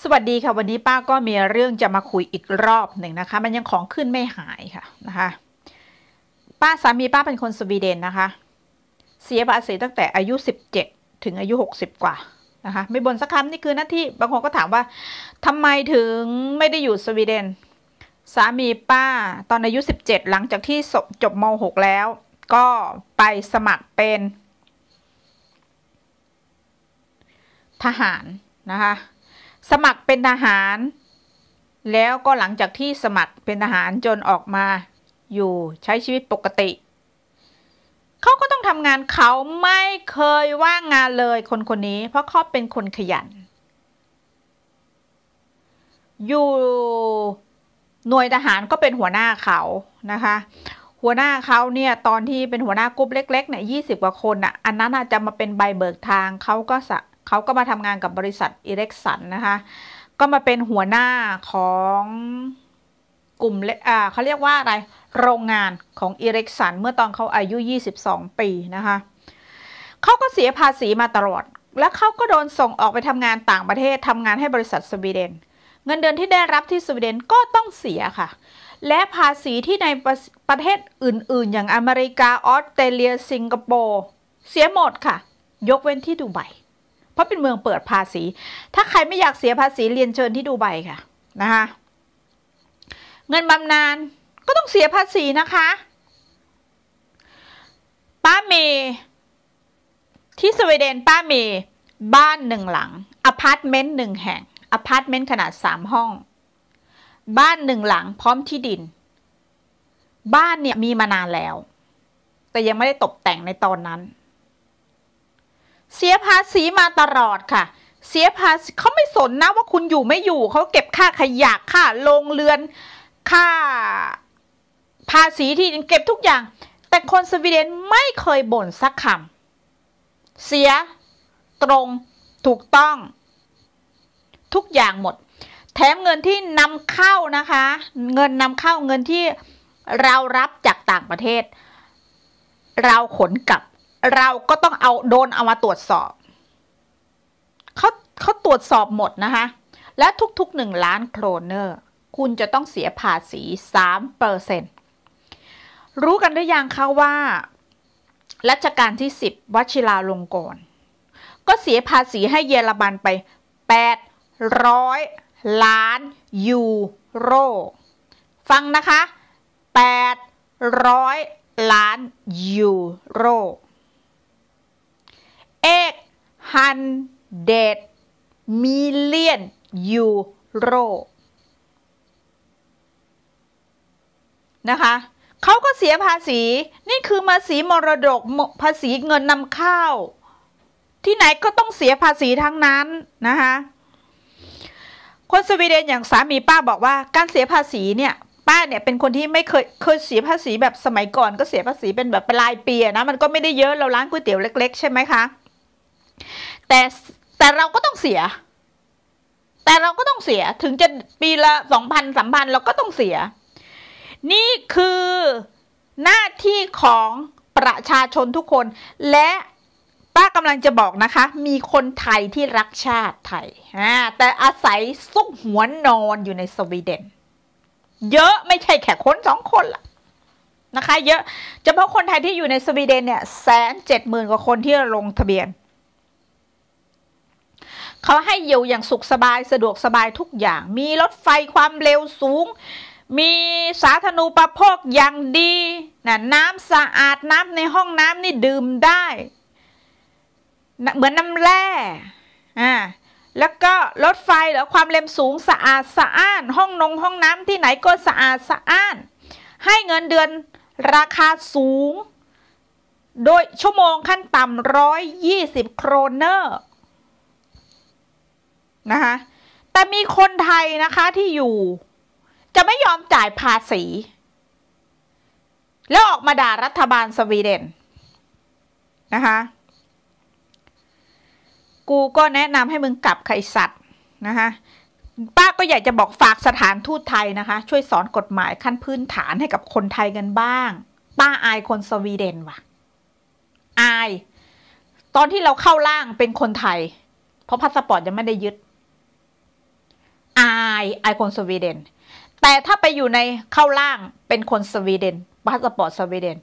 สวัสดีค่ะวันนี้ป้าก็มีเรื่องจะมาคุยอีกรอบหนึ่งนะคะ มันยังของขึ้นไม่หายค่ะนะคะ ป้าสามีป้าเป็นคนสวีเดนนะคะ เสียภาษีตั้งแต่อายุสิบเจ็ดถึงอายุหกสิบกว่านะคะไม่บ่นสักคำนี่คือหน้าที่บางคนก็ถามว่าทำไมถึงไม่ได้อยู่สวีเดน สามีป้าตอนอายุสิบเจ็ดหลังจากที่จบมหกแล้ว ก็ไปสมัครเป็น ทหารนะคะ สมัครเป็นทหาร แล้วก็หลังจากที่สมัครเป็นทหารจนออกมาอยู่ใช้ชีวิตปกติ เขาก็ต้องทำงานเขาไม่เคยว่างงานเลยคนคนนี้ เพราะเขาเป็นคนขยัน อยู่หน่วยทหารก็เป็นหัวหน้าเขานะคะ หัวหน้าเขาเนี่ยตอนที่เป็นหัวหน้ากรุ๊ปเล็กๆเนี่ยยี่สิบกว่าคนอะอันนั้นอาจจะมาเป็นใบเบิกทางเขาก็สะ เขาก็มาทำงานกับบริษัทอิเล็กสันนะคะ ก็มาเป็นหัวหน้าของกลุ่มอ่าเขาเรียกว่าอะไร โรงงานของอิเล็กสันเมื่อตอนเขาอายุ 22 ปีนะคะเขาก็เสียภาษีมาตลอด และเขาก็โดนส่งออกไปทำงานต่างประเทศทำงานให้บริษัทสวีเดน เงินเดือนที่ได้รับที่สวีเดนก็ต้องเสียค่ะ และภาษีที่ในประประเทศอื่น ๆ อย่างอเมริกาออสเตรเลีย สิงคโปร์เสียหมดค่ะ ยกเว้นที่ดูไบ เพราะเป็นเมืองเปิดภาษี ถ้าใครไม่อยากเสียภาษีเรียนเชิญที่ดูไบค่ะนะคะเงินบำนาญก็ต้องเสียภาษีนะคะป้าเมที่สวีเดนป้าเมบ้านหนึ่งหลังอพาร์ตเมนต์หนึ่งแห่งอพาร์ตเมนต์ขนาดสามห้อง บ้านหนึ่งหลังพร้อมที่ดิน บ้านเนี่ยมีมานานแล้ว แต่ยังไม่ได้ตกแต่งในตอนนั้น เสียภาษีมาตลอดค่ะ เสียภาษีเขาไม่สนนะว่าคุณอยู่ไม่อยู่เขาเก็บค่าขยะค่าโรงเรือน ค่าภาษีที่เก็บทุกอย่าง แต่คนสวีเดนไม่เคยบ่นสักคำเสียตรงถูกต้อง ทุกอย่างหมด แถมเงินที่นำเข้านะคะ เงินนำเข้าเงินที่เรารับจากต่างประเทศ เราขนกลับ เราก็ต้องเอาโดนเอามาตรวจสอบเขาเขาตรวจสอบหมดนะคะ และทุกๆหนึ่งล้านโครเนอร์ คุณจะต้องเสียภาษีสามเปอร์เซ็นรู้กันหรือยังคะว่ารัชกาลที่สิบวชิราลงกรณ์ก็เสียภาษีให้เยอรมันไปแปดร้อยล้านยูโร ฟังนะคะแปดร้อยล้านยูโร เอกฮันเดดมิเลียนยูโรนะคะเขาก็เสียภาษี นี่คือภาษีมรดกภาษีเงินนำเข้า ที่ไหนก็ต้องเสียภาษีทั้งนั้นนะคะคนสวีเดนอย่างสามีป้าบอกว่าการเสียภาษีเนี่ยป้าเนี่ยเป็นคนที่ไม่เคยเคยเสียภาษีแบบสมัยก่อนก็เสียภาษีเป็นแบบปลายปีนะมันก็ไม่ได้เยอะเราร้านก๋วยเตี๋ยวเล็ก ๆ ใช่ไหมคะ แต่แต่เราก็ต้องเสีย แต่เราก็ต้องเสียถึงจะปีละสองพันสามพันเราก็ต้องเสีย นี่คือหน้าที่ของประชาชนทุกคน และป้ากำลังจะบอกนะคะ มีคนไทยที่รักชาติไทยแต่อาศัยซุกหัวนอนอยู่ในสวีเดน เยอะไม่ใช่แค่คนสองคนละนะคะ เยอะเฉพาะคนไทยที่อยู่ในสวีเดนเนี่ยแสนเจ็ดหมื่นกว่าคนที่ลงทะเบียน เขาให้อยู่อย่างสุขสบายสะดวกสบายทุกอย่าง มีรถไฟความเร็วสูง มีสาธารณูปโภคอย่างดีนะน้ำสะอาดน้ำในห้องน้ำนี่ดื่มได้ เหมือนน้ำแร่อ่าแล้วก็รถไฟหรือความเร็วสูงสะอาดสะอ้าน ห้องนงห้องน้ำที่ไหนก็สะอาดสะอ้าน ให้เงินเดือนราคาสูง โดยชั่วโมงขั้นต่ำร้อยยี่สิบโครเนอร์ นะคะแต่มีคนไทยนะคะที่อยู่ จะไม่ยอมจ่ายภาษี แล้วออกมาด่ารัฐบาลสวีเดนนะคะกูก็แนะนำให้มึงกลับไข่สัตว์นะคะป้าก็อยากจะบอกฝากสถานทูตไทยนะคะ ช่วยสอนกฎหมายขั้นพื้นฐานให้กับคนไทยกันบ้าง ป้าอายคนสวีเดนว่ะ อาย ตอนที่เราเข้าล่างเป็นคนไทย เพราะพาสปอร์ตยังไม่ได้ยึดายอายคนสวีเดน แต่ถ้าไปอยู่ในเข้าล่างเป็นคนสวีเดนพาสปอร์ตสวีเดน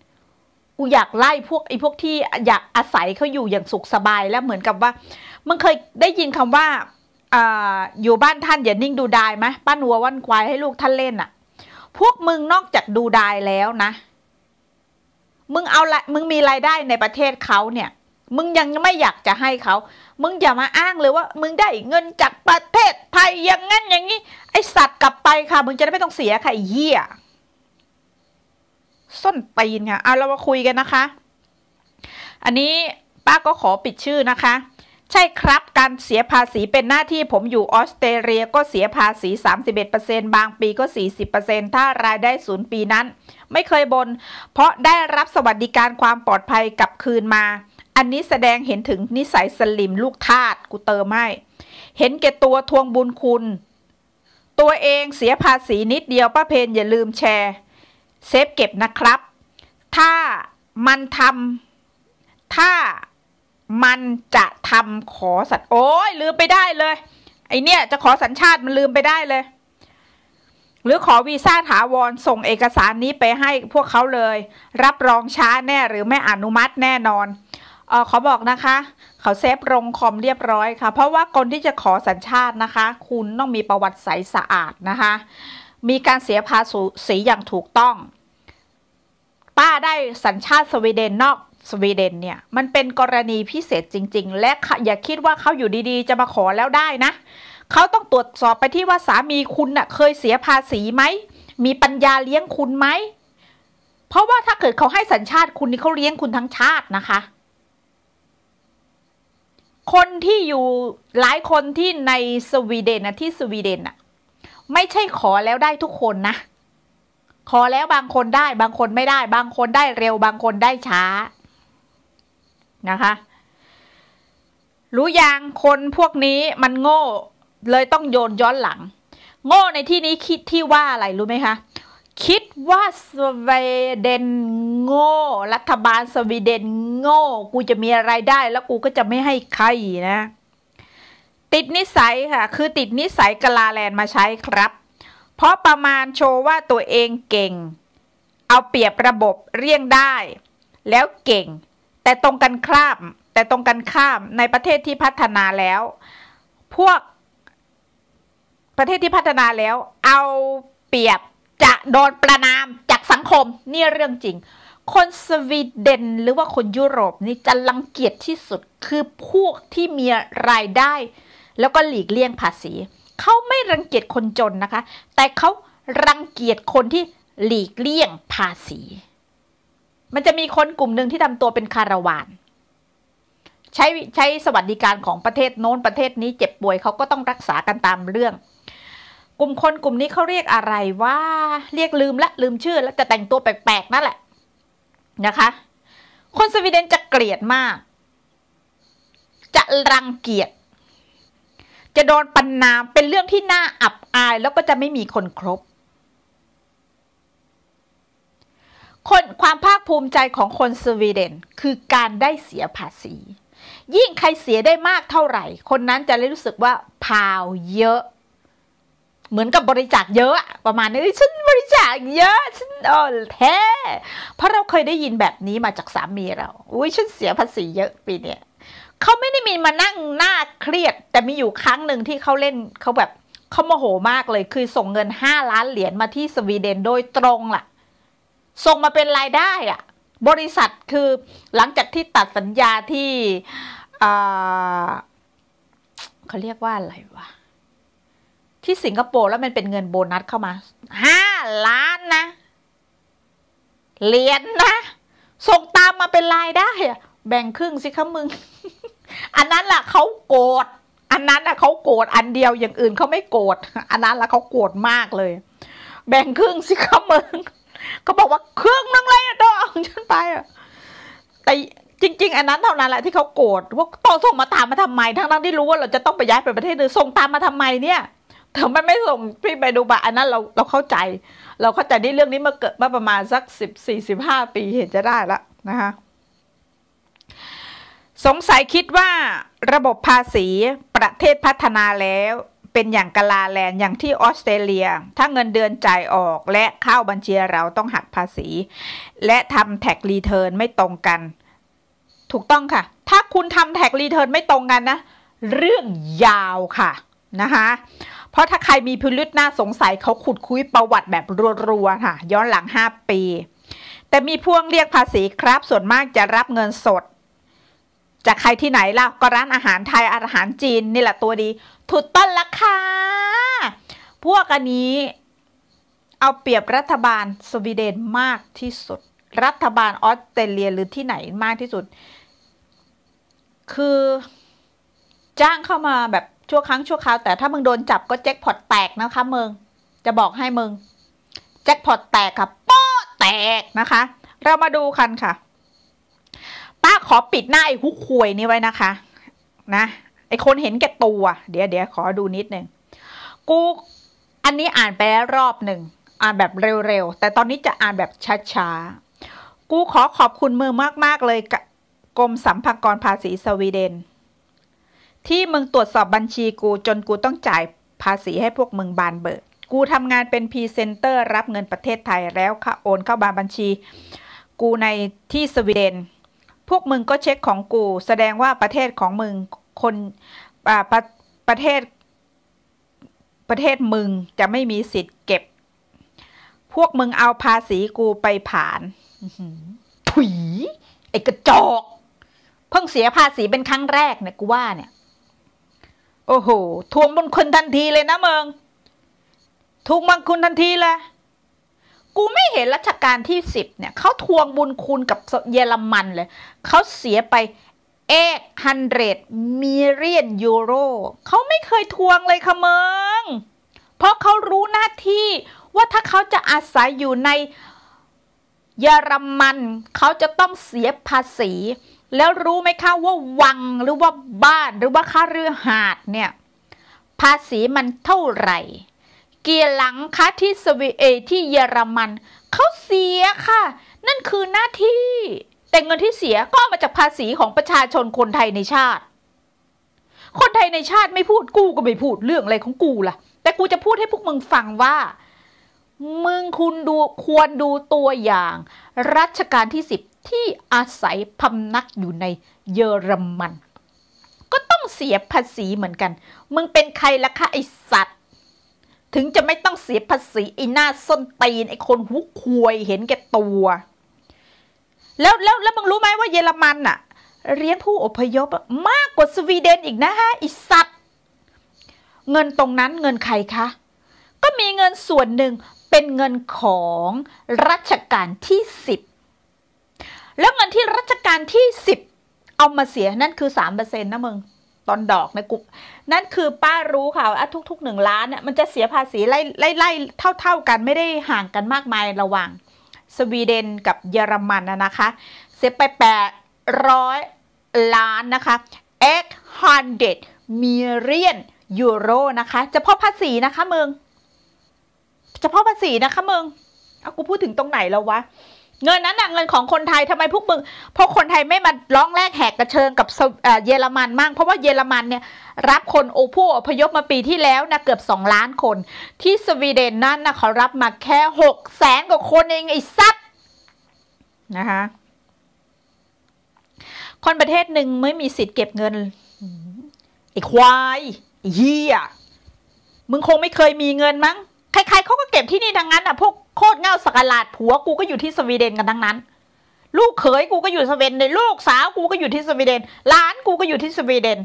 กูอยากไล่พวกไอ้พวกที่อยากอาศัยเขาอยู่อย่างสุขสบายแล้วเหมือนกับว่ามึงเคยได้ยินคำว่าอ่าอยู่บ้านท่านอย่านิ่งดูดายไหมป้านวัววันควายให้ลูกท่านเล่นอะ่ะพวกมึงนอกจากดูดายแล้วนะ มึงเอาละมึงมีรายได้ในประเทศเขาเนี่ย มึงยังไม่อยากจะให้เขา มึงอย่ามาอ้างเลยว่า มึงได้เงินจากประเทศไทยอย่างงั้นอย่างนี้ ไอสัตว์กลับไปค่ะ มึงจะได้ไม่ต้องเสียค่ะเหี้ย ส้นตีนค่ะ เอาเรามาคุยกันนะคะ อันนี้ป้าก็ขอปิดชื่อนะคะ ใช่ครับการเสียภาษีเป็นหน้าที่ผมอยู่ออสเตรเลียก็เสียภาษี 31%บางปีก็ 40%ถ้ารายได้ศูนย์ปีนั้น ไม่เคยบน เพราะได้รับสวัสดิการความปลอดภัยกลับคืนมา อันนี้แสดงเห็นถึงนิสัยสลิมลูกทาสกูเติมให้เห็นแก่ตัวทวงบุญคุณ ตัวเองเสียภาษีนิดเดียวป้าเพนอย่าลืมแชร์ เซฟเก็บนะครับ ถ้ามันทำถ้ามันจะทำขอสัตว์โอ้ยลืมไปได้เลย ไอเนี่ยจะขอสัญชาติมันลืมไปได้เลย หรือขอวีซ่าถาวรส่งเอกสารนี้ไปให้พวกเขาเลย รับรองช้าแน่หรือไม่อนุมัติแน่นอน ออขอบอกนะคะ เขาเซฟลงคอมเรียบร้อยค่ะ เพราะว่าคนที่จะขอสัญชาตินะคะ คุณต้องมีประวัติใสสะอาดนะคะ มีการเสียภาษีอย่างถูกต้อง ป้าได้สัญชาติสวีเดนนอกสวีเดนเนี่ยมันเป็นกรณีพิเศษจริง ๆ และอย่าคิดว่าเขาอยู่ดีๆ จะมาขอแล้วได้นะ เขาต้องตรวจสอบไปที่ว่าสามีคุณน่ะเคยเสียภาษีไหม มีปัญญาเลี้ยงคุณไหม เพราะว่าถ้าเกิดเขาให้สัญชาติคุณนี่เขาเลี้ยงคุณทั้งชาตินะคะ คนที่อยู่หลายคนที่ในสวีเดนนะที่สวีเดนน่ะไม่ใช่ขอแล้วได้ทุกคนนะ ขอแล้วบางคนได้ บางคนไม่ได้ บางคนได้เร็ว บางคนได้ช้านะคะ รู้ยังคนพวกนี้มันโง่เลยต้องโยนย้อนหลัง โง่ในที่นี้คิดที่ว่าอะไรรู้ไหมคะ คิดว่าสวีเดนโง่ รัฐบาลสวีเดนโง่ กูจะมีอะไรได้แล้วกูก็จะไม่ให้ใครนะ ติดนิสัยค่ะ คือติดนิสัยกลาแลนมาใช้ครับ เพราะประมาณโชว์ว่าตัวเองเก่ง เอาเปรียบระบบเรียงได้ แล้วเก่ง แต่ตรงกันข้ามแต่ตรงกันข้ามในประเทศที่พัฒนาแล้ว พวกประเทศที่พัฒนาแล้ว เอาเปรียบ จะโดนประนามจากสังคมนี่เรื่องจริง คนสวีเดนหรือว่าคนยุโรปนี่จะรังเกียจที่สุดคือพวกที่มีรายได้ แล้วก็หลีกเลี่ยงภาษี เขาไม่รังเกียจคนจนนะคะ แต่เขารังเกียจคนที่หลีกเลี่ยงภาษี มันจะมีคนกลุ่มหนึ่งที่ทำตัวเป็นคาราวานใช้ใช้สวัสดิการของประเทศโน้นประเทศนี้เจ็บป่วยเขาก็ต้องรักษากันตามเรื่อง กลุ่มคนกลุ่มนี้เขาเรียกอะไรว่าเรียกลืมละลืมชื่อแล้วจะแต่งตัวแปลกๆนั่นแหละนะคะ คนสวีเดนจะเกลียดมาก จะรังเกียจจะโดนปันนามเป็นเรื่องที่น่าอับอายแล้วก็จะไม่มีคนครบ คนความภาคภูมิใจของคนสวีเดนคือการได้เสียภาษี ยิ่งใครเสียได้มากเท่าไหร่ คนนั้นจะรู้สึกว่าพาวเยอะ เหมือนกับบริจาคเยอะ ประมาณนี้ฉันบริจาคเยอะฉันอ๋อแท้เพราะเราเคยได้ยินแบบนี้มาจากสามีเราอุ้ยฉันเสียภาษีเยอะปีเนี้ยเขาไม่ได้มีมานั่งหน้าเครียด แต่มีอยู่ครั้งหนึ่งที่เขาเล่นเขาแบบเขาโมโหมากเลยคือส่งเงินห้าล้านเหรียญมาที่สวีเดนโดยตรงล่ะ ส่งมาเป็นรายได้อะบริษัทคือหลังจากที่ตัดสัญญาที่เขาเรียกว่าอะไรวะ ที่สิงคโปร์แล้วมันเป็นเงินโบนัสเข้ามาห้าล้านนะเหรียญนนะ ส่งตามมาเป็นรายได้อะแบ่งครึ่งสิคะมึง อันนั้นล่ะเขาโกรธอันนั้นอะเขาโกรธอันเดียวอย่างอื่นเขาไม่โกรธอันนั้นล่ะเขาโกรธมากเลย แบ่งครึ่งสิคะมึงเขาบอกว่าครื่งนึงเลยอะดองฉันไปอะแต่จริง ๆ อันนั้นเท่านั้นแหละที่เขาโกรธว่าต่อส่งมาตามมาทำไมทั้งนั้นที่รู้ว่าเราจะต้องไปย้ายไปประเทศอื่นส่งตามมาทำไมเนี่ย เธอไม่ไม่ส่งพี่ไปดูบะอันนั้นเราเราเข้าใจ เราเข้าใจในเรื่องนี้มาเกิดมาประมาณสักสิบสี่สิบห้าปีเห็นจะได้ละนะคะสงสัยคิดว่าระบบภาษีประเทศพัฒนาแล้วเป็นอย่างกาลาแลนด์อย่างที่ออสเตรเลีย ถ้าเงินเดือนจ่ายออกและเข้าบัญชีเราต้องหักภาษี และทำแท็กรีเทิร์นไม่ตรงกัน ถูกต้องค่ะ ถ้าคุณทำแท็กรีเทิร์นไม่ตรงกันนะ เรื่องยาวค่ะนะคะ เพราะถ้าใครมีพิรุษน่าสงสัยเขาขุดคุยประวัติแบบรัวๆค่ะ ย้อนหลัง 5 ปี แต่มีพวงเรียกภาษีครับ ส่วนมากจะรับเงินสด จากใครที่ไหนล่ะ ก็ร้านอาหารไทยอาหารจีนนี่แหละตัวดี ถูกต้นละค่ะพวกอันนี้เอาเปรียบรัฐบาลสวีเดนมากที่สุด รัฐบาลออสเตรเลียหรือที่ไหนมากที่สุด คือจ้างเข้ามาแบบ ชั่วครั้งชั่วคราวแต่ถ้ามึงโดนจับก็แจ็คพอตแตกนะคะมึงจะบอกให้มึงแจ็คพอตแตกค่ะป้อแตกนะคะ เรามาดูกันค่ะ ป้าขอปิดหน้าไอ้หุควยนี่ไว้นะคะ นะไอคนเห็นแก่ตัว เดี๋ยวเดี๋ยวขอดูนิดนึงกูอันนี้อ่านไปแล้วรอบหนึ่งอ่านแบบเร็วๆ แต่ตอนนี้จะอ่านแบบช้าๆ กูขอขอบคุณมือมากๆเลยกรมสัมภากรภาษีสวีเดน ที่มึงตรวจสอบบัญชีกูจนกูต้องจ่ายภาษีให้พวกมึงบานเบิกกูทำงานเป็นพรีเซนเตอร์รับเงินประเทศไทยแล้วค่ะโอนเข้าบานบัญชี กูในที่สวีเดน พวกมึงก็เช็คของกู แสดงว่าประเทศของมึงคนประประเทศ ประเทศมึงจะไม่มีสิทธิ์เก็บ พวกมึงเอาภาษีกูไปผ่านถุยไอ้กระจอก เพิ่งเสียภาษีเป็นครั้งแรกเนี่ยกูว่าเนี่ย โอ้โหทวงบุญคุณทันทีเลยนะเมืองทวงบุญคุณทันทีเลยกูไม่เห็นรัชกาลที่สิบเนี่ยเขาทวงบุญคุณกับเยอรมันเลยเขาเสียไปเอกฮันเดรดมิเรียนยูโรเขาไม่เคยทวงเลยค่ะเมืองเพราะเขารู้หน้าที่ว่าถ้าเขาจะอาศัยอยู่ในเยอรมัน เขาจะต้องเสียภาษี แล้วรู้ไหมคะว่าวังหรือว่าบ้านหรือว่าค่าเรือหาดเนี่ย ภาษีมันเท่าไหร่ เกียร์หลังคะที่สวีเอที่เยอรมันเขาเสียค่ะ นั่นคือหน้าที่ แต่เงินที่เสียก็มาจากภาษีของประชาชนคนไทยในชาติ คนไทยในชาติไม่พูดกูก็ไม่พูดเรื่องอะไรของกูล่ะ แต่กูจะพูดให้พวกมึงฟังว่ามึงคุณดูควรดูตัวอย่าง รัชกาลที่สิบ ที่อาศัยพำนักอยู่ในเยอรมัน ก็ต้องเสียภาษีเหมือนกัน มึงเป็นใครล่ะคะไอสัตว์ ถึงจะไม่ต้องเสียภาษีไอหน้าส้นตีนไอคนหุกควยเห็นแก่ตัว แล้วแล้วแล้วมึงรู้ไหมว่าเยอรมันอะเรียนผู้อพยพมากกว่าสวีเดนอีกนะฮะไอสัตว์ เงินตรงนั้นเงินใครคะ ก็มีเงินส่วนหนึ่งเป็นเงินของรัชกาลที่สิบ แล้วเงินที่รัชกาลที่สิบเอามาเสียนั่นคือสามเปอร์เซ็นต์นะมึงตอนดอกในกลุ่มนั่นคือป้ารู้ค่ะว่าทุกๆหนึ่งล้านเนี่ยมันจะเสียภาษีไล่ไล่ไล่เท่า ๆกันไม่ได้ห่างกันมากมายระหว่าง สวีเดนกับเยอรมันนะคะ เสียไปแปดร้อยล้านนะคะ800 million ยูโรนะคะเฉพาะภาษีนะคะมึงเฉพาะภาษีนะคะมึงเอากูพูดถึงตรงไหนแล้ววะ เงินนั้นน่ะเงินของคนไทยทำไมพวกมึงเพราะคนไทยไม่มาร้องแลกแหกกระเชิงกับเยอรมันมั่งเพราะว่าเยอรมันเนี่ยรับคนโอผู้อพยพมาปีที่แล้วนะเกือบสองล้านคน ที่สวีเดนนั่นนะเขารับมาแค่หกแสนกว่าคนเองไอ้ซัดนะคะคนประเทศหนึ่งไม่มีสิทธิ์เก็บเงินไอ้ควายไอ้เหี้ยมึงคงไม่เคยมีเงินมั้งใครๆเขาก็เก็บที่นี่ทั้งนั้นอะพวก โคตรเง่าสกลาดผัวกูก็อยู่ที่สวีเดนกันทั้งนั้น ลูกเขยกูก็อยู่สวีเดนลูกสาวกูก็อยู่ที่สวีเดนหลานกูก็อยู่ที่สวีเดน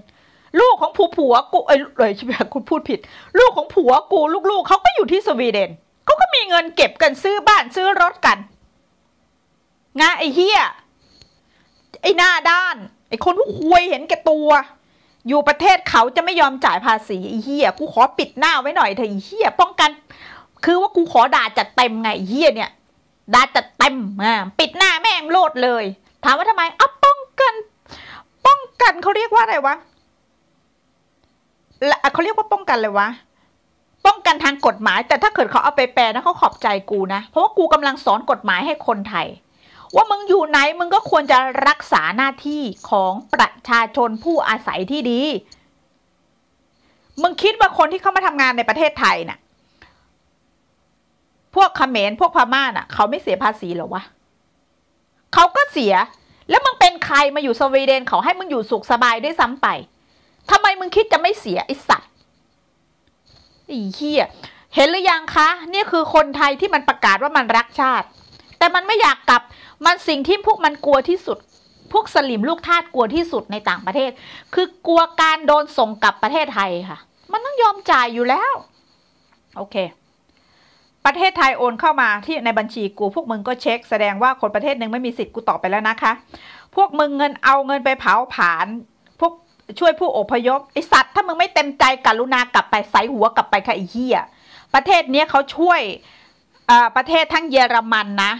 ลูกของผัวผัวกูเอ้ยเลยใช่ไหมคุณพูดผิด ลูกของผัวกูลูกๆเขาก็อยู่ที่สวีเดนเขาก็มีเงินเก็บกันซื้อบ้านซื้อรถกันงาไอ้เฮียไอ้หน้าด้าน ไอ้คนผู้คุยเห็นแก่ตัว อยู่ประเทศเขาจะไม่ยอมจ่ายภาษีไอ้เฮียกูขอปิดหน้าไว้หน่อยเถอะไอ้เฮียป้องกัน คือว่ากูขอด่าจัดเต็มไงเฮียเนี่ยด่าจัดเต็มอ่าปิดหน้าแม่งโลดเลย ถามว่าทำไมอ้าป้องกัน ป้องกันเขาเรียกว่าอะไรวะเขาเรียกว่าป้องกันเลยวะป้องกันทางกฎหมาย แต่ถ้าเกิดเขาเอาไปแปลนะเขาขอบใจกูนะ เพราะว่ากูกำลังสอนกฎหมายให้คนไทย ว่ามึงอยู่ไหนมึงก็ควรจะรักษาหน้าที่ของประชาชนผู้อาศัยที่ดี มึงคิดว่าคนที่เข้ามาทำงานในประเทศไทยน่ะ พวกเขมรพวกพม่าน่ะ เขาไม่เสียภาษีหรอวะเขาก็เสีย แล้วมึงเป็นใครมาอยู่สวีเดนเขาให้มึงอยู่สุขสบายด้วยซ้ำไปทำไมมึงคิดจะไม่เสียไอสัตว์ไอ้เหี้ยเห็นหรือยังคะนี่คือคนไทยที่มันประกาศว่ามันรักชาติ แต่มันไม่อยากกลับมันสิ่งที่พวกมันกลัวที่สุด พวกสลิมลูกทาสกลัวที่สุดในต่างประเทศ คือกลัวการโดนส่งกลับประเทศไทยค่ะ มันต้องยอมจ่ายอยู่แล้ว โอเค ประเทศไทยโอนเข้ามาที่ในบัญชีกูพวกมึงก็เช็ค แสดงว่าคนประเทศหนึ่งไม่มีสิทธิ์กูตอบไปแล้วนะคะ พวกมึงเงินเอาเงินไปเผาผลาญพวกช่วยผู้อพยพไอสัตว์ถ้ามึงไม่เต็มใจกรุณากลับไปใส่หัวกลับไปค่ะไอ้เหี้ยประเทศนี้เขาช่วยประเทศทั้งเยอรมันนะ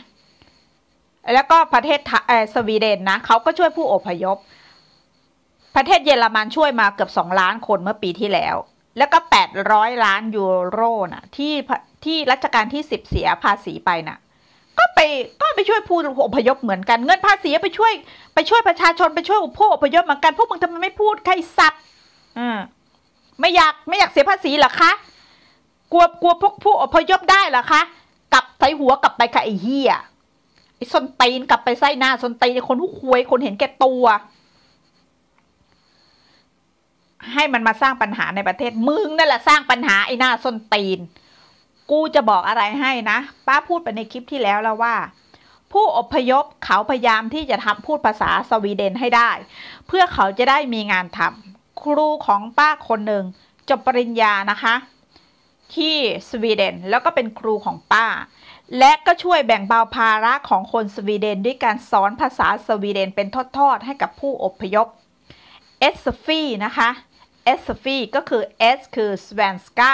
แล้วก็ประเทศสวีเดนนะเขาก็ช่วยผู้อพยพ ประเทศเยอรมันช่วยมาเกือบสองล้านคนเมื่อปีที่แล้ว แล้วก็แปดร้อยล้านยูโรนะที่ ที่รัชกาลที่สิบเสียภาษีไปนะ่ะ ก็ไปก็ไปช่วยผู้อพยพเหมือนกันเงินภาษีไปช่วย ไปช่วยประชาชนไปช่วยผู้อพยพเหมือนกันพวกมึงทำไมไม่พูดใครสัตว์อืมไม่อยากไม่อยากเสียภาษีหรอคะกลัวกลัวพวกผู้อพยพได้หรอคะกลับใส่หัวกลับไปค่ะไอ้เหี้ยไอ้ส้นตีนกลับไปไส้หน้าส้นตีนคนทุกควยคนเห็นแก่ตัวให้มันมาสร้างปัญหาในประเทศมึงนั่นแหละสร้างปัญหาไอ้หน้าส้นตีน กูจะบอกอะไรให้นะ ป้าพูดไปในคลิปที่แล้วแล้วว่า ผู้อพยพเขาพยายามที่จะทำพูดภาษาสวีเดนให้ได้ เพื่อเขาจะได้มีงานทำครูของป้าคนหนึ่งจบปริญญานะคะ ที่สวีเดนแล้วก็เป็นครูของป้า และก็ช่วยแบ่งเบาภาระของคนสวีเดนด้วยการสอนภาษาสวีเดนเป็นทอดๆให้กับผู้อพยพเอสฟีนะคะเอสฟีก็คือ S คือ svenska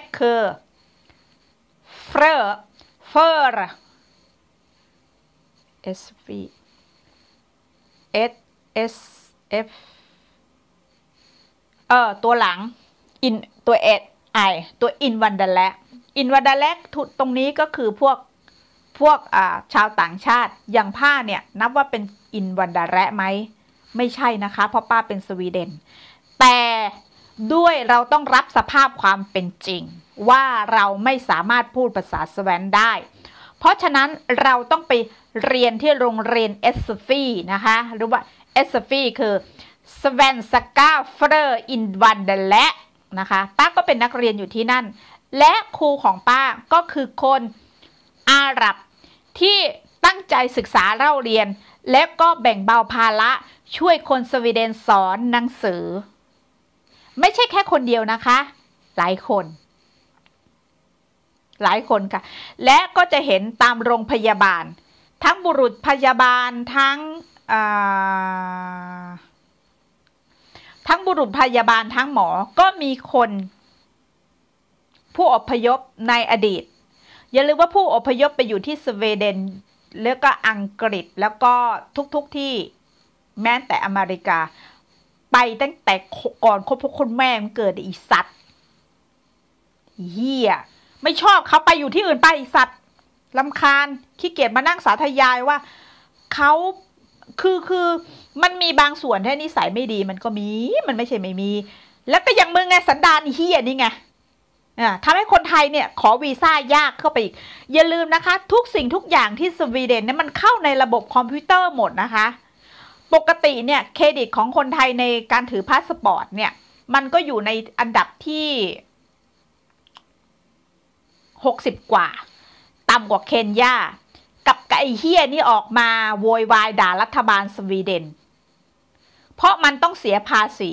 F คือ f r f r S V S S F เออตัวหลัง in ตัวเอไอตัวอินวันเดแลกอินวันเดแลกตรงนี้ก็คือพวกพวกอ่าชาวต่างชาติอย่างผ้าเนี่ย นับว่าเป็นอินวันดาแระไหม ไม่ใช่นะคะ เพราะป้าเป็นสวีเดน แต่ ด้วยเราต้องรับสภาพความเป็นจริง ว่าเราไม่สามารถพูดภาษาสวีเดนได้ เพราะฉะนั้นเราต้องไปเรียนที่โรงเรียนเอสฟีนะคะหรือว่าเอสฟีคือสเวนสกาเฟอร์อินวันเดแลนะคะป้าก็เป็นนักเรียนอยู่ที่นั่น และครูของป้าก็คือคนอาหรับที่ตั้งใจศึกษาเล่าเรียน และก็แบ่งเบาภาระช่วยคนสวีเดนสอนหนังสือ ไม่ใช่แค่คนเดียวนะคะ หลายคน หลายคนค่ะ และก็จะเห็นตามโรงพยาบาล ทั้งบุรุษพยาบาลทั้งทั้งบุรุษพยาบาลทั้งหมอก็มีคน ผู้อพยพในอดีต อย่าลืมว่าผู้อพยพไปอยู่ที่สวีเดนแล้วก็อังกฤษแล้วก็ทุกๆทที่แม้แต่อเมริกา ไปตั้งแต่ก่อนคบพวกคนแม่มันเกิดอีสัตว์เฮียไม่ชอบเขาไปอยู่ที่อื่นไปอีสัตว์ลำคาญขี้เกียจมานั่งสาธยายว่าเขาคือคือมันมีบางส่วนที่นิสัยไม่ดีมันก็มี มันไม่ใช่ไม่มี แล้วก็อย่างมึงไงสันดานเฮียนี่ไงอ่าทำให้คนไทยเนี่ยขอวีซ่ายากเข้าไปอีก อย่าลืมนะคะ ทุกสิ่งทุกอย่างที่สวีเดนเนี่ยมันเข้าในระบบคอมพิวเตอร์หมดนะคะ ปกติเนี่ยเครดิตของคนไทยในการถือพาสปอร์ตเนี่ย มันก็อยู่ในอันดับที่หกสิบกว่า ต่ำกว่าเคนยา กับไก่เฮียนี่ออกมาโวยวายด่ารัฐบาลสวีเดน เพราะมันต้องเสียภาษี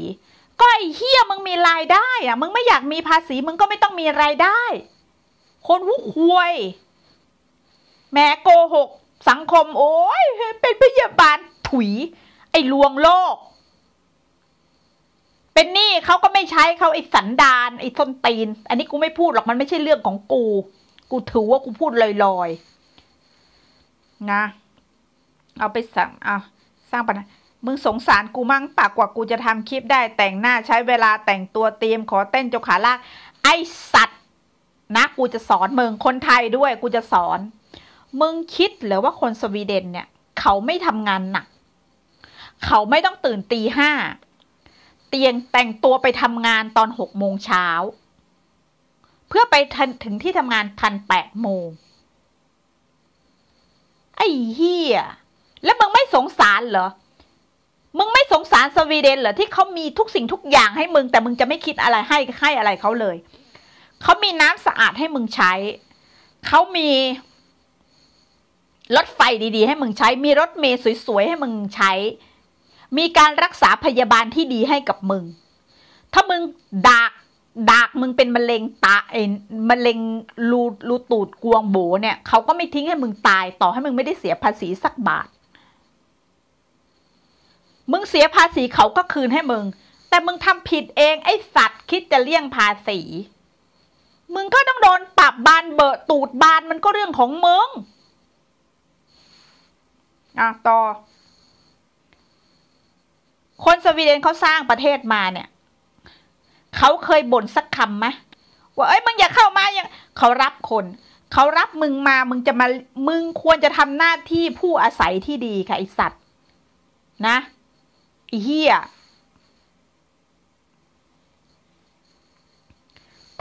ก็ไอ้เฮียมึงมีรายได้อะมึงไม่อยากมีภาษีมึงก็ไม่ต้องมีรายได้ คนหุควยแม่โกหกสังคมโอ้ยเป็นพยาบาลถุย ไอ้ลวงโลก เป็นหนี้เขาก็ไม่ใช้เขาไอ้สันดานไอ้ส้นตีน อันนี้กูไม่พูดหรอกมันไม่ใช่เรื่องของกู กูถือว่ากูพูดลอยๆนะ เอาไปสั่งเอาสร้างปัญหามึงสงสารกูมั่งปากกว่ากูจะทำคลิปได้แต่งหน้าใช้เวลาแต่งตัวเตรียมขอเต้นเจ้าขาลากไอสัตว์นะกูจะสอนมึงคนไทยด้วยกูจะสอน มึงคิดหรือว่าคนสวีเดนเนี่ย เขาไม่ทำงานหนัก เขาไม่ต้องตื่นตีห้าเตียงแต่งตัวไปทำงานตอนหกโมงเช้า เพื่อไปถึงที่ทำงานทันแปดโมง ไอ้เฮียแล้วมึงไม่สงสารเหรอ มึงไม่สงสารสวีเดนเหรอที่เขามีทุกสิ่งทุกอย่างให้มึง แต่มึงจะไม่คิดอะไรให้ให้อะไรเขาเลย เขามีน้ำสะอาดให้มึงใช้ เขามีรถไฟดีๆ ให้มึงใช้ มีรถเมล์สวยๆให้มึงใช้ มีการรักษาพยาบาลที่ดีให้กับมึง ถ้ามึงดากดากมึงเป็นมะเร็งตาเอ็นมะเร็งรูรูตูดกวงโบเนี่ยเขาก็ไม่ทิ้งให้มึงตายต่อให้มึงไม่ได้เสียภาษีสักบาท มึงเสียภาษีเขาก็คืนให้มึง แต่มึงทำผิดเองไอ้สัตว์คิดจะเลี่ยงภาษี มึงก็ต้องโดนปรับบานเบอะตูดบานมันก็เรื่องของมึงอะต่อ คนสวีเดนเขาสร้างประเทศมาเนี่ยเขาเคยบ่นสักคำไหมว่าเอ้ยมึงอย่าเข้ามาอย่างเขารับคนเขารับมึงมามึงจะมามึงควรจะทำหน้าที่ผู้อาศัยที่ดีค่ะไอสัตว์ นะไอเฮีย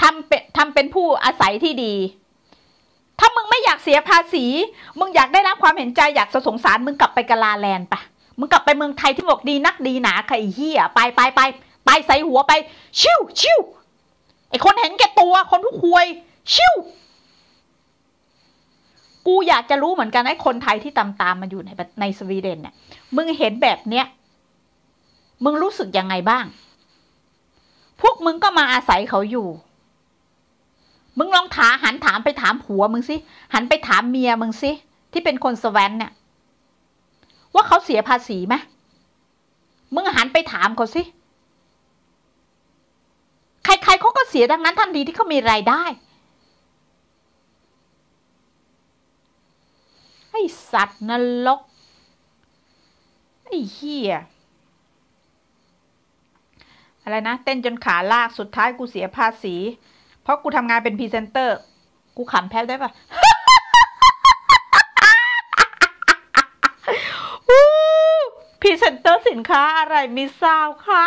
ทำเป็นทำเป็นผู้อาศัยที่ดี ถ้ามึงไม่อยากเสียภาษี มึงอยากได้รับความเห็นใจอยากสงสารมึงกลับไปกาลาแลนด์ปะ มึงกลับไปเมืองไทยที่บอกดีนักดีหนาใครเฮียไปไปไปไปใส่หัวไป ชิวชิวไอคนเห็นแก่ตัวคนทุกควย ชิวกูอยากจะรู้เหมือนกันไอ้คนไทยที่ตามตามมาอยู่ในในสวีเดนเนี่ยมึงเห็นแบบเนี้ยมึงรู้สึกยังไงบ้าง พวกมึงก็มาอาศัยเขาอยู่ มึงลองถาหันถามไปถามผัวมึงสิหันไปถามเมียมึงสิที่เป็นคนสแวนเนี่ย ว่าเขาเสียภาษีไหมมึงหันไปถามเขาสิใครๆเขาก็เสียดังนั้นทันทีที่เขามีรายได้ไอสัตว์นรกไอ้เหี้ยอะไรนะ เต้นจนขาลากสุดท้ายกูเสียภาษี เพราะกูทำงานเป็นพรีเซนเตอร์ กูขำแพ้ได้ปะ พรีเซนเตอร์สินค้าอะไรมีทราบคะ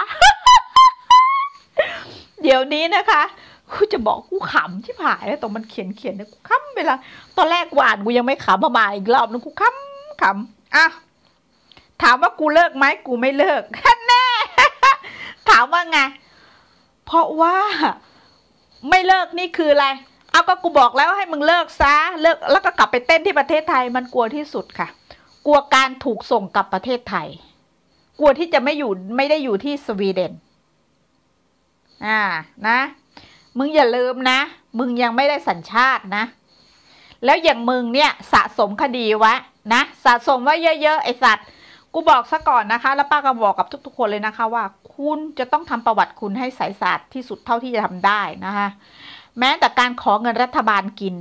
เดี๋ยวนี้นะคะกูจะบอกกูขำที่ผ่ายแล้วตรงมันเขียนเขียนนะกูขำไปละตอนแรกหวานกูยังไม่ขำมามาอีกรอบนึงกูขำขำอะถามว่ากูเลิกไหมกูไม่เลิกแน่ถามว่าไง เพราะว่าไม่เลิกนี่คืออะไร เอาก็กูบอกแล้วให้มึงเลิกซะเลิกแล้วก็กลับไปเต้นที่ประเทศไทยมันกลัวที่สุดค่ะ กลัวการถูกส่งกลับประเทศไทย กลัวที่จะไม่อยู่ไม่ได้อยู่ที่สวีเดนอ่านะ มึงอย่าลืมนะ มึงยังไม่ได้สัญชาตินะ แล้วอย่างมึงเนี่ยสะสมคดีไว้นะ สะสมไว้เยอะๆไอสัตว์กูบอกซะก่อนนะคะ แล้วป้าก็บอกกับทุก ๆ คนเลยนะคะว่า คุณจะต้องทำประวัติคุณให้ใสสะอาดที่สุดเท่าที่จะทำได้นะคะ แม้แต่การขอเงินรัฐบาลกิน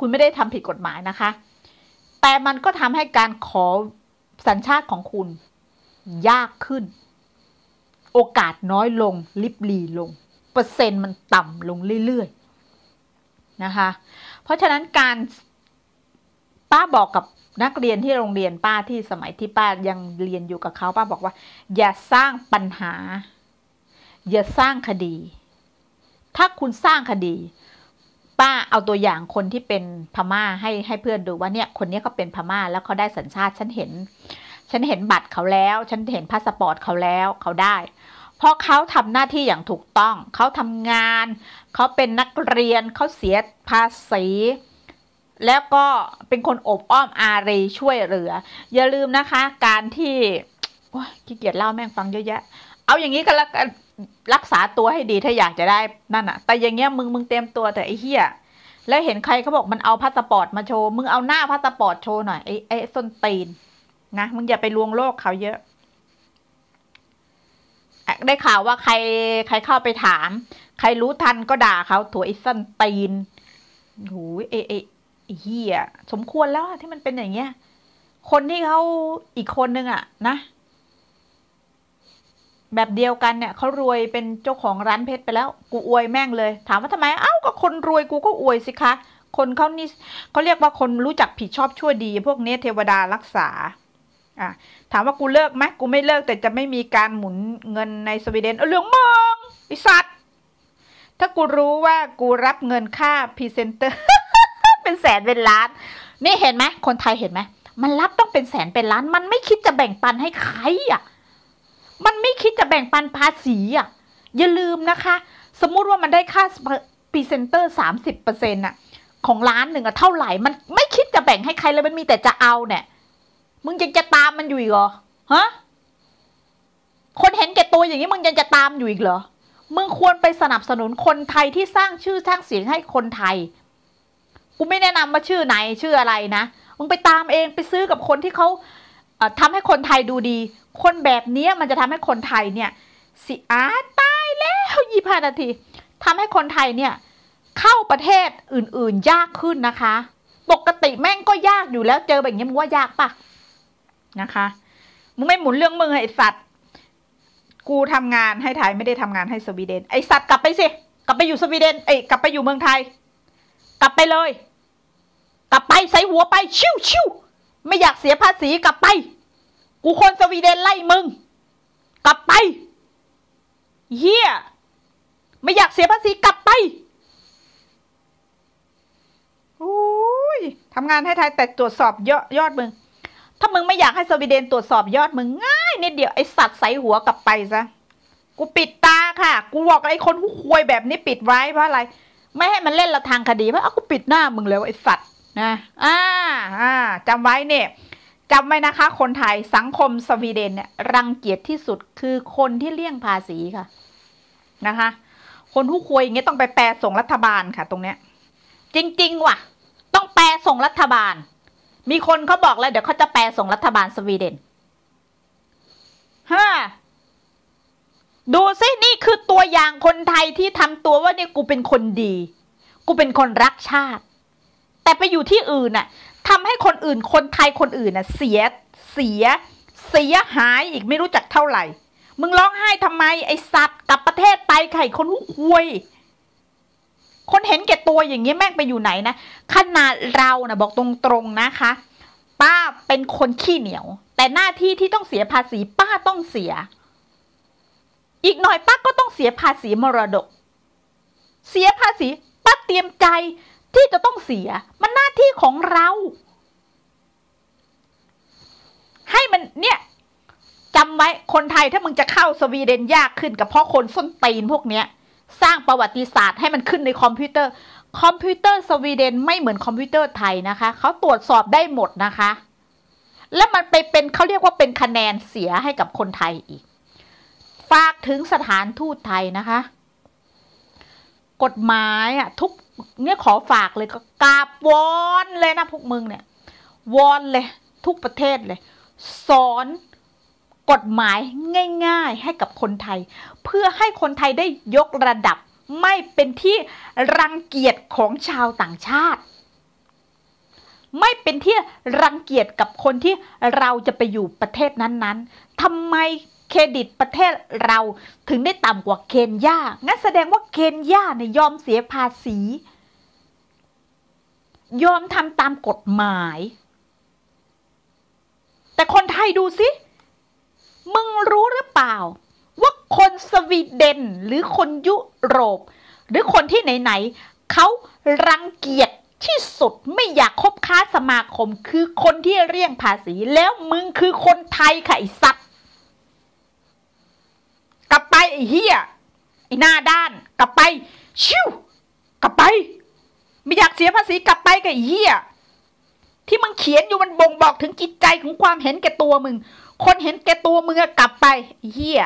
คุณไม่ได้ทำผิดกฎหมายนะคะ แต่มันก็ทำให้การขอสัญชาติของคุณ ยากขึ้น โอกาสน้อยลง ลิบลีลง เปอร์เซ็นต์มันต่ำลงเรื่อยๆนะคะ เพราะฉะนั้นการป้าบอกกับนักเรียนที่โรงเรียนป้าที่สมัยที่ป้ายังเรียนอยู่กับเขาป้าบอกว่า อย่าสร้างปัญหา อย่าสร้างคดี ถ้าคุณสร้างคดี ป้าเอาตัวอย่างคนที่เป็นพม่าให้ให้เพื่อนดูว่าเนี่ยคนนี้เขาเป็นพม่าแล้วเขาได้สัญชาติฉันเห็น ฉันเห็นบัตรเขาแล้ว ฉันเห็นพาสปอร์ตเขาแล้วเขาได้ เพราะเขาทำหน้าที่อย่างถูกต้อง เขาทำงาน เขาเป็นนักเรียนเขาเสียภาษีแล้วก็เป็นคนอบอ้อมอารีช่วยเหลือ อย่าลืมนะคะ การที่ขี้เกียจเล่าแม่งฟังเยอะแยะ เอาอย่างนี้ก็แล้วกัน รักษาตัวให้ดีถ้าอยากจะได้นั่นอะแต่อย่างเงี้ยมึงมึงเตรียมตัวแต่ไอ้เหี้ยแล้วเห็นใครเขาบอกมันเอาพาสปอร์ตมาโชว์มึงเอาหน้าพาสปอร์ตโชว์หน่อยไอ้ไอ้ส้นตีนนะมึงอย่าไปลวงโลกเขาเยอะ ได้ข่าวว่าใครใครเข้าไปถาม ใครรู้ทันก็ด่าเขาถั่วไอ้ส้นตีนหูเอเอเฮียสมควรแล้วที่มันเป็นอย่างเงี้ย คนที่เขาอีกคนนึงอะนะ แบบเดียวกันเนี่ยเขารวยเป็นเจ้าของร้านเพชรไปแล้ว กูอวยแม่งเลย ถามว่าทำไมเอ้าก็คนรวยกูก็อวยสิคะ คนเขานี่เขาเรียกว่าคนรู้จักผิดชอบชั่วดี พวกนี้เทวดารักษาอะถามว่ากูเลิกไหมกูไม่เลิกแต่จะไม่มีการหมุนเงินในสวีเดนเออเรื่องมึงไอสัตว์ถ้ากูรู้ว่ากูรับเงินค่าพรีเซนเตอร์เป็นแสนเป็นล้าน นี่เห็นไหมคนไทยเห็นไหมมันรับต้องเป็นแสนเป็นล้าน มันไม่คิดจะแบ่งปันให้ใครอะ มันไม่คิดจะแบ่งปันภาษีอะ อย่าลืมนะคะ สมมุติว่ามันได้ค่าพรีเซนเตอร์สามสิบเปอร์เซ็นต์อะของร้านหนึ่งอะเท่าไหร่ มันไม่คิดจะแบ่งให้ใครเลยมันมีแต่จะเอาเนี่ย มึงยังจะตามมันอยู่อีกเหรอ ฮะ คนเห็นแก่ตัวอย่างนี้มึงยังจะตามอยู่อีกเหรอ มึงควรไปสนับสนุนคนไทยที่สร้างชื่อสร้างเสียงให้คนไทย กูไม่แนะนำว่าชื่อไหนชื่ออะไรนะ มึงไปตามเองไปซื้อกับคนที่เขา ทำให้คนไทยดูดี คนแบบนี้มันจะทำให้คนไทยเนี่ยสิอาตายแล้วยี่ห้านาทีทำให้คนไทยเนี่ยเข้าประเทศอื่นๆยากขึ้นนะคะ ปกติแม่งก็ยากอยู่แล้วเจอแบบนี้มึงว่ายากปะนะคะมึงไม่หมุนเรื่องมึงไอสัตว์ กูทำงานให้ไทยไม่ได้ทำงานให้สวีเดน ไอสัตว์กลับไปสิกลับไปอยู่สวีเดนเอ้ยกลับไปอยู่เมืองไทย กลับไปเลย กลับไปใส่หัวไปชิวชิว ไม่อยากเสียภาษีกลับไป กูคนสวีเดนไล่มึง กลับไปเฮียไม่อยากเสียภาษีกลับไปอุ้ยทำงานให้ไทยแต่ตรวจสอบยอดยอดมึง ถ้ามึงไม่อยากให้สวีเดนตรวจสอบยอดมึงง่ายนิดเดียวไอสัตว์ใส่หัวกลับไปซะ กูปิดตาค่ะ กูบอกไอคนผู้ควยแบบนี้ปิดไว้เพราะอะไร ไม่ให้มันเล่นละทางคดีเพราะเอากูปิดหน้ามึงแล้วไอสัตว์ นะอ่าอ่าจำไว้เนี่ยจำไว้นะคะ คนไทยสังคมสวีเดนเนี่ยรังเกียจที่สุดคือคนที่เลี่ยงภาษีค่ะนะคะ คนผู้ควยอย่างเงี้ยต้องไปแปลส่งรัฐบาลค่ะ ตรงเนี้ย จริง ๆ ว่ะ ต้องแปลส่งรัฐบาล มีคนเขาบอกแล้วเดี๋ยวเขาจะแปลส่งรัฐบาลสวีเดนฮ่าดูซินี่คือตัวอย่างคนไทยที่ทำตัวว่าเนี่ยกูเป็นคนดี กูเป็นคนรักชาติ แต่ไปอยู่ที่อื่นน่ะทำให้คนอื่นคนไทยคนอื่นน่ะเสียเสีย เสียหายอีกไม่รู้จักเท่าไหร่ มึงร้องไห้ทำไมไอสัตว์กลับประเทศไปไข่คนหุคุยคนเห็นแก่ตัวอย่างนี้ยแม่งไปอยู่ไหนนะขนาดเรานะบอกตรงๆนะคะ ป้าเป็นคนขี้เหนียว แต่หน้าที่ที่ต้องเสียภาษีป้าต้องเสีย อีกหน่อยป้าก็ต้องเสียภาษีมรดก เสียภาษีป้าเตรียมใจ ที่จะต้องเสีย มันหน้าที่ของเรา ให้มันเนี่ยจำไว้คนไทยถ้ามึงจะเข้าสวีเดนยากขึ้นกับเพราะคนส้นตีนพวกเนี้ย สร้างประวัติศาสตร์ให้มันขึ้นในคอมพิวเตอร์ คอมพิวเตอร์สวีเดนไม่เหมือนคอมพิวเตอร์ไทยนะคะ เขาตรวจสอบได้หมดนะคะ และมันไปเป็นเขาเรียกว่าเป็นคะแนนเสียให้กับคนไทยอีก ฝากถึงสถานทูตไทยนะคะ กฎหมายอะทุก เนี่ยขอฝากเลยก็กราบวอนเลยนะพวกมึงเนี่ยวอนเลยทุกประเทศเลย สอนกฎหมายง่าย ๆให้กับคนไทย เพื่อให้คนไทยได้ยกระดับไม่เป็นที่รังเกียจของชาวต่างชาติ ไม่เป็นที่รังเกียจกับคนที่เราจะไปอยู่ประเทศนั้นๆทำไมเครดิตประเทศเราถึงได้ต่ำกว่าเคนยางั้นแสดงว่าเคนยาเนี่ยยอมเสียภาษี ยอมทำตามกฎหมาย แต่คนไทยดูสิ มึงรู้หรือเปล่า ว่าคนสวีเดนหรือคนยุโรป หรือคนที่ไหน ๆเขารังเกียจที่สุดไม่อยากคบค้าสมาคมคือคนที่เรียงภาษีแล้วมึงคือคนไทยค่ะไอ้สัตว์ กลับไปไอ้เฮียไอ้หน้าด้าน กลับไป ชิวกลับไป ไม่อยากเสียภาษีกลับไปกับเฮียที่มึงเขียนอยู่มันบ่งบอกถึงจิตใจของความเห็นแก่ตัวมึง คนเห็นแก่ตัวมึงกลับไปเฮีย